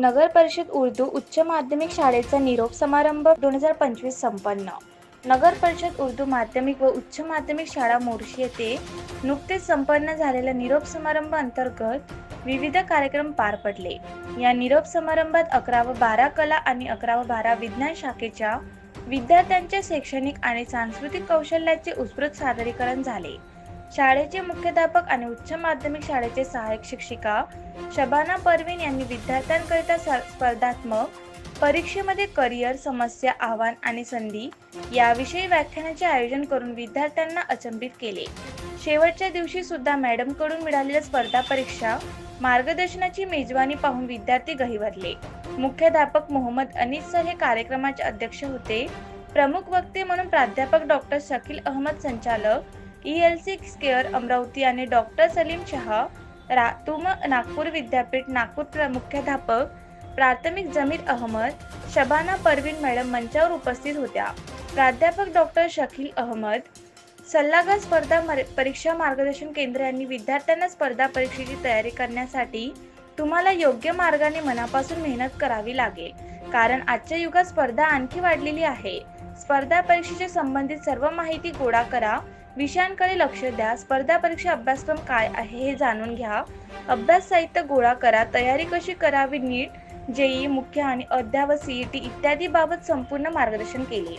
नगर परिषद उर्दू उच्च माध्यमिक शाळेचा निरोप समारंभ दोन हजार पंचवीस संपन्न. नगर परिषद उर्दू माध्यमिक व उच्च माध्यमिक शाळा मोर्शी येथे नुकतेच संपन्न झालेल्या निरोप समारंभ अंतर्गत विविध कार्यक्रम पार पडले. या निरोप समारंभात अकरा व बारा कला आणि अकरा व बारा विज्ञान शाखेच्या विद्यार्थ्यांच्या शैक्षणिक आणि सांस्कृतिक कौशल्याचे उत्स्फूर्त सादरीकरण झाले. शाळेचे मुख्याध्यापक आणि उच्च माध्यमिक शाळेचे सहाय्यक शिक्षिका शबाना परवीन यांनी विद्यार्थ्यांकरिता स्पर्धात्मक परीक्षेमध्ये करिअर समस्या आव्हान आणि संधी याविषयी व्याख्यानाचे आयोजन करून विद्यार्थ्यांना अचंबित केले. शेवटच्या दिवशी सुद्धा मॅडमकडून मिळालेल्या स्पर्धा परीक्षा मार्गदर्शनाची मेजवानी पाहून विद्यार्थी गहिवरले मुख्याध्यापक मोहम्मद अनिस सर हे कार्यक्रमाचे अध्यक्ष होते. प्रमुख वक्ते म्हणून प्राध्यापक डॉक्टर शकील अहमद संचालक E L C square Amravati आणि डॉक्टर सलीम शहा रातुम नागपूर विद्यापीठ नागपूर मुख्याध्यापक प्राथमिक जमीर अहमद शबाना परवीन मॅडम मंचावर उपस्थित होत्या प्राध्यापक डॉक्टर शकील अहमद सल्लागार स्पर्धा मर- परीक्षा मार्गदर्शन केंद्र यांनी विद्यार्थ्यांना स्पर्धा परीक्षेची तयारी करण्यासाठी तुम्हाला योग्य मार्गाने मनापासून मेहनत करावी लागेल. कारण आजच्या युगात स्पर्धा आणखी वाढलेली आहे. स्पर्धा परीक्षेच्या संबंधित सर्व माहिती गोळा करा. विषयांकडे लक्ष द्या. स्पर्धा परीक्षा अभ्यासक्रम काय आहे हे जाणून घ्या. अभ्यास साहित्य गोळा करा. तयारी कशी करावी नीट जेई मुख्य आणि अद्यावत सीईटी इत्यादी बाबत संपूर्ण मार्गदर्शन केले.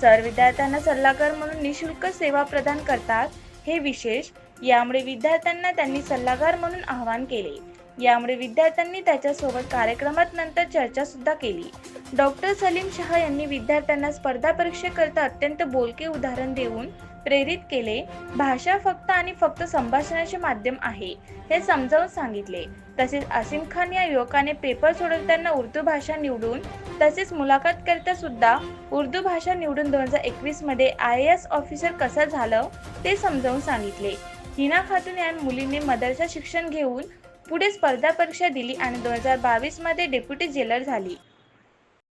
सर विद्यार्थ्यांना सल्लागार म्हणून निशुल्क सेवा प्रदान करतात. हे विशेष. यामुळे विद्यार्थ्यांना त्यांनी सल्लागार म्हणून आवाहन केले. यामुळे विद्यार्थ्यांनी त्याच्यासोबत कार्यक्रमात नंतर चर्चा सुद्धा केली. डॉक्टर सलीम शहा यांनी विद्यार्थ्यांना स्पर्धा परीक्षेकरता अत्यंत बोलके उदाहरण देऊन प्रेरित केले. भाषा फक्त आणि फक्त संभाषणाचे माध्यम आहे हे समजावून सांगितले. तसेच आसिम खान या युवकाने पेपर सोडवताना उर्दू भाषा निवडून तसेच मुलाखत करता सुद्धा उर्दू भाषा निवडून दोन हजार एकवीसमध्ये आय एस ऑफिसर कसं झालं ते समजावून सांगितले. हिना खातून या मुलीने मदरसा शिक्षण घेऊन पुढे स्पर्धा परीक्षा दिली आणि दोन हजार बावीसमध्ये डेप्युटी जेलर झाली.